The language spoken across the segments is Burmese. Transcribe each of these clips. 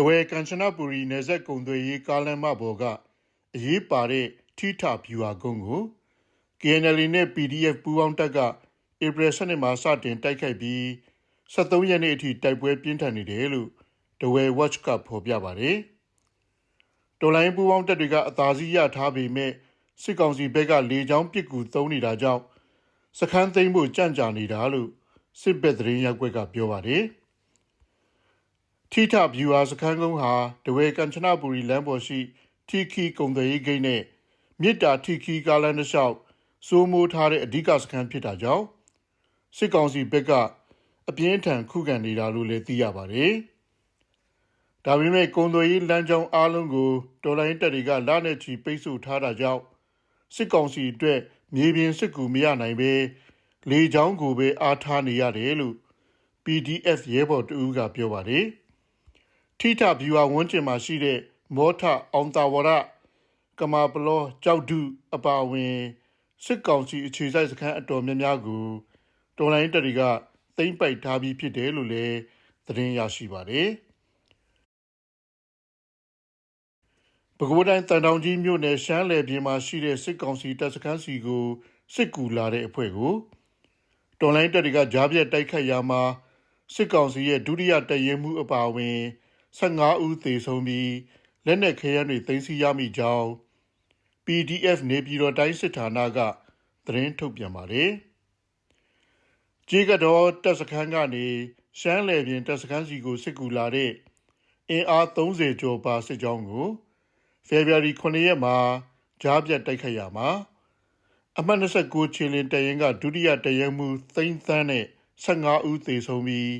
တဝဲကန်ချနပူရီနယ်စပ်ကုံသွေးရေးကားလမ်းမပေါ်ကအရေးပါတဲ့ထိထဗျူဟာကုန်းကို KNL နဲ့ PDF ပူးပေါင်းတပ်ကဧပြီ7ရက်မှာစတင်တိုက်ခိုက်ပြီး73ရက်နေ့အထိတိုက်ပွဲပြင်းထန်နေတယ်လို့တဝဲ Watch ကဖော်ပြပါတယ်။တော်လိုင်းပူးပေါင်းတပ်တွေကအသာစီးရထားပေမဲ့စစ်ကောင်စီဘက်ကလေကြောင်းပစ်ကူသုံးနေတာကြောင့်စခန်းသိမ်းဖို့ကြန့်ကြာနေတာလို့စစ်ဘက်သတင်းရက်ွက်ကပြောပါတယ်။ ထိထဗျူဟာစခန်းကုန်းဟာတဝဲကန်ချနပူရီလမ်းပေါ်ရှိထီခီကုံသွေးဂိတ်နဲ့မြစ်တာထီခီကားလမ်းတစ်လျှောက်စိုးမိုးထားတဲ့အဓိကစခန်းဖြစ်တာကြောင့်စစ်ကောင်စီဘက်ကအပြင်းထန်ခုခံနေတာလို့လည်းသိရပါတယ်။ဒါပေမဲ့ကုံသွေးရေးလမ်းကြောင်းအားလုံးကိုတော်လိုင်းတပ်တွေကလနဲ့ချီပိတ်ဆို့ထားတာကြောင့်စစ်ကောင်စီအတွက်မြေပြင်စစ်ကူမရနိုင်ပဲလေကြောင်းကိုပဲအားထားနေရတယ်လို့ PDF ရဲဘော်တဦးကပြောပါတယ်။ ထိထဗျူဟာဝန်းကျင်မှာရှိတဲ့မောထအောင်တာဝရကမာပလောကြောက်ဒုအပါအဝင်စစ်ကောင်စီအခြေစိုက်စခန်းအတော်များများကိုတော်လိုင်းတပ်တွေကသိမ့်ပိုက်ထားပြီးဖြစ်တယ်လို့လည်းသတင်းရရှိပါတယ်။ပဲခူးတိုင်းတန်တောင်ကြီးမြို့နယ်ရှမ်းလယ်ပြင်မှာရှိတဲ့စစ်ကောင်စီတပ်စခန်းစီကိုစစ်ကူလာတဲ့အဖွဲ့ကိုတော်လိုင်းတပ်တွေကကြားပြတ်တိုက်ခတ်ရာမှာစစ်ကောင်စီရဲ့ဒုတိယတပ်ရင်းမှုအပါအဝင် 15ဦးသေဆုံးပြီးလက်နက်ခဲယမ်းတွေသိမ်းဆည်းရမိကြောင်း PDF နေပြည်တော်တိုင်းစစ်ဌာနကသတင်းထုတ်ပြန်ပါတယ်။ကြေးကတော့တပ်စခန်းကနေရှမ်းလယ်ပြင်တပ်စခန်းစီကိုစစ်ကူလာတဲ့အင်အား30ကျော်ပါစစ်ကြောင်းကိုဖေဖော်ဝါရီ9ရက်မှာကြားပြတ်တိုက်ခိုက်ရမှာအမှတ်29ချီလင်တရင်ကဒုတိယတရင်မူသိန်းသန်းနဲ့15ဦးသေဆုံးပြီး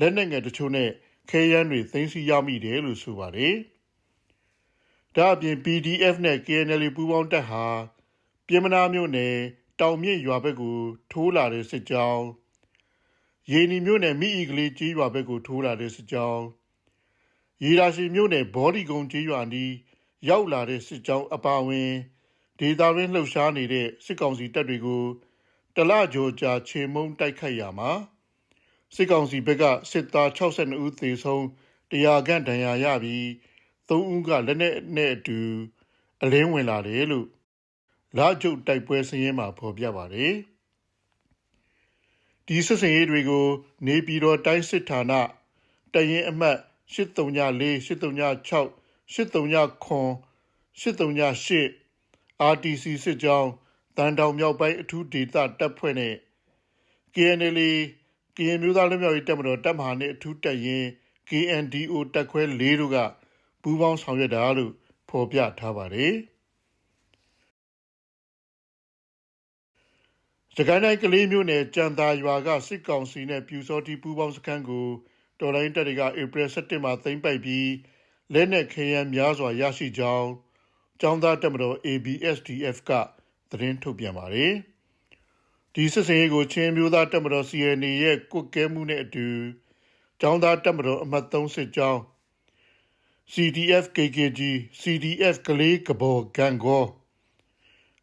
လက်နက်ငယ်တချို့နဲ့ ခဲယမ်းတွေသိမ်းဆည်းရမိတယ်လို့ဆိုပါတယ်။ဒါအပြင် PDF နဲ့ KNL ပူးပေါင်းတပ်ဟာပြည်မနာမြို့နယ်တောင်မြင့်ရွာဘက်ကိုထိုးလာတဲ့စစ်ကြောင်းရေနီမြို့နယ်မိအီကလေးကြီးရွာဘက်ကိုထိုးလာတဲ့စစ်ကြောင်းရေရာရှိမြို့နယ်ဘောဒီကုံကြီးရွာနီးရောက်လာတဲ့စစ်ကြောင်းအပါအဝင်ဒေသရင်းလှုပ်ရှားနေတဲ့စစ်ကောင်စီတပ်တွေကိုတလကြောကြာခြေမုံတိုက်ခိုက်ရမှာ စစ်ကောင်စီဘက်ကစစ်သား62ဦးသေဆုံးတရားခန့်ဒဏ်ရာရပြီး3ဦးကလက်နက်နဲ့အတူအလင်းဝင်လာတယ်လို့လာကျုပ်တိုက်ပွဲစင်းရင်မှာဖော်ပြပါတယ်ဒီစစ်စင်ရေးတွေကို နေပြည်တော်တိုင်းစစ်ဌာနတရင်အမှတ်8348 8336 8338 RTC စစ်ကြောင်းတန်တောင်မြောက်ပိုင်းအထူးဒေသတပ်ဖွဲ့နဲ့ KNL ကရင်မျိုးသားလူမျိုးရေးတပ်မတော်တပ်မဟာနဲ့အထူးတပ်ရင်း KNDO တပ်ခွဲ၄တို့ကပူးပေါင်းဆောင်ရွက်တာလို့ဖော်ပြထားပါတယ်။စကိုင်းတိုင်းကလေးမျိုးနယ်ကြံသာရွာကစစ်ကောင်စီနဲ့ပြူစောတိပူးပေါင်းစခန်းကိုတော်လိုင်းတပ်တွေကဧပြီ17မှာသိမ်းပိုက်ပြီးလက်နက်ခဲယမ်းများစွာရရှိကြောင်းကျောင်းသားတပ်မတော် ABSDF ကသတင်းထုတ်ပြန်ပါတယ်။ ဒီစစ်စင်ရေးကိုချင်းမျိုးသားတပ်မတော် CNA ရဲ့ကုတ်ကဲမှုနဲ့အတူကျောင်းသားတပ်မတော်အမှတ်3စစ်ကြောင်း CDF KKG CDF ကလေးကဘော်ဂန်ဂော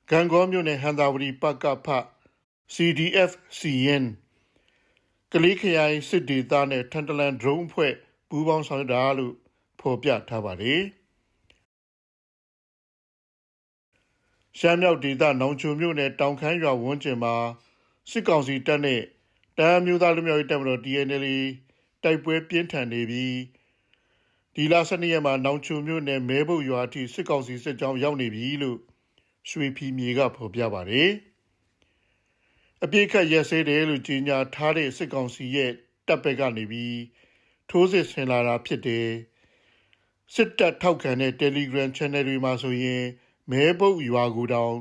ဂန်ဂောမြို့နယ်ဟန်သာဝတီပကဖ CDF CN ကလေးခရိုင်စစ်ဒေသနဲ့ထန်တလန်ဒရုန်းအဖွဲ့ပူးပေါင်းဆောင်ရွက်တာလို့ဖော်ပြထားပါတယ်။ ရှမ်းမြောက်ဒေသနောင်ချုံမြို့နယ်တောင်ခမ်းရွာဝန်းကျင်မှာစစ်ကောင်စီတပ်နဲ့တမ်းမျိုးသားလူမျိုးရေးတပ်မတော် DNL တိုက်ပွဲပြင်းထန်နေပြီးဒီလ12ရက်မှာနောင်ချုံမြို့နယ်မဲဘုတ်ရွာအထိစစ်ကောင်စီစစ်ကြောင်းရောက်နေပြီလို့ရွှေဖီမြေကဖော်ပြပါတယ်။အပြစ်ခတ်ရက်စဲတယ်လို့ကြေညာထားတဲ့စစ်ကောင်စီရဲ့တပ်ဘက်ကနေပြီးထိုးစစ်ဆင်လာတာဖြစ်တယ်။စစ်တပ်ထောက်ခံတဲ့ Telegram Channel တွေမှာဆိုရင် မဲပုတ်ရွာကိုတောင်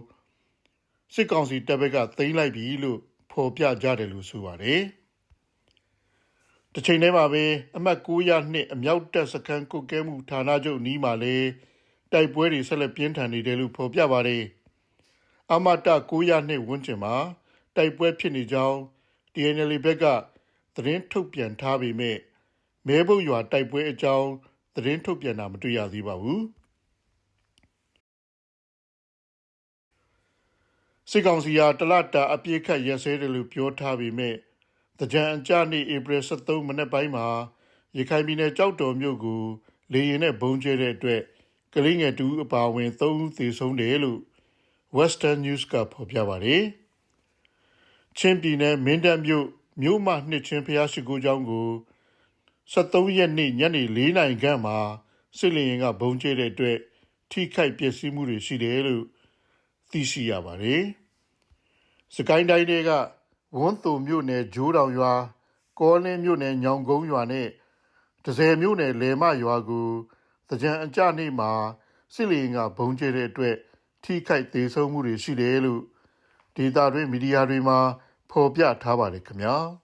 စစ်ကောင်စီတပ်ဘက်ကသိမ်းလိုက်ပြီလို့ဖော်ပြကြတယ်လို့ဆိုပါတယ်။တစ်ချိန်တည်းမှာပဲအမှတ်900နှစ်အမြောက်တပ်စခန်းကုတ်ကဲမှုဌာနချုပ်နီးမှာလဲတိုက်ပွဲတွေဆက်လက်ပြင်းထန်နေတယ်လို့ဖော်ပြပါတယ်။အမတ900နှစ်ဝန်းကျင်မှာတိုက်ပွဲဖြစ်နေကြောင်း TNL ဘက်ကသတင်းထုတ်ပြန်ထားပေမဲ့မဲဘုတ်ရွာတိုက်ပွဲအကြောင်းသတင်းထုတ်ပြန်တာမတွေ့ရသေးပါဘူး စစ်ကောင်စီဟာတလတာအပြည့်ခတ်ရက်စဲတယ်လို့ပြောထားပေမဲ့တကြံအကြနေ့ဧပြီ23မနေ့ပိုင်းမှာရခိုင်ပြည်နယ်ကြောက်တော်မြို့ကိုလေရင်နဲ့ဘုံကျဲတဲ့အတွက်ကလေးငယ်တူအပါအဝင်၃ဦးသေဆုံးတယ်လို့ Western News ကဖော်ပြပါတယ်။ချင်းပြည်နယ်မင်းတပ်မြို့မြို့မနှစ်ချင်းဖျားရှိခိုးကျောင်းကို73ရက်နေ့ညနေ4နာရီခန့်မှာစစ်လေရင်ကဘုံကျဲတဲ့အတွက်ထိခိုက်ပျက်စီးမှုတွေရှိတယ်လို့ သိရှိရပါတယ်။စကိုင်းတိုင်းတွေကဝန်းသူမြို့နယ်ဂျိုးတောင်ရွာကောလင်းမြို့နယ်ညောင်ကုန်းရွာနဲ့ဒဇယ်မြို့နယ်လေမရွာကိုတကြံအကြနေ့မှာစစ်လေရင်ကဘုံကျဲတဲ့အတွက်ထိခိုက်သေးဆုံးမှုတွေရှိတယ်လို့ဒေတာတွင်မီဒီယာတွေမှာဖော်ပြထားပါတယ်ခင်ဗျာ။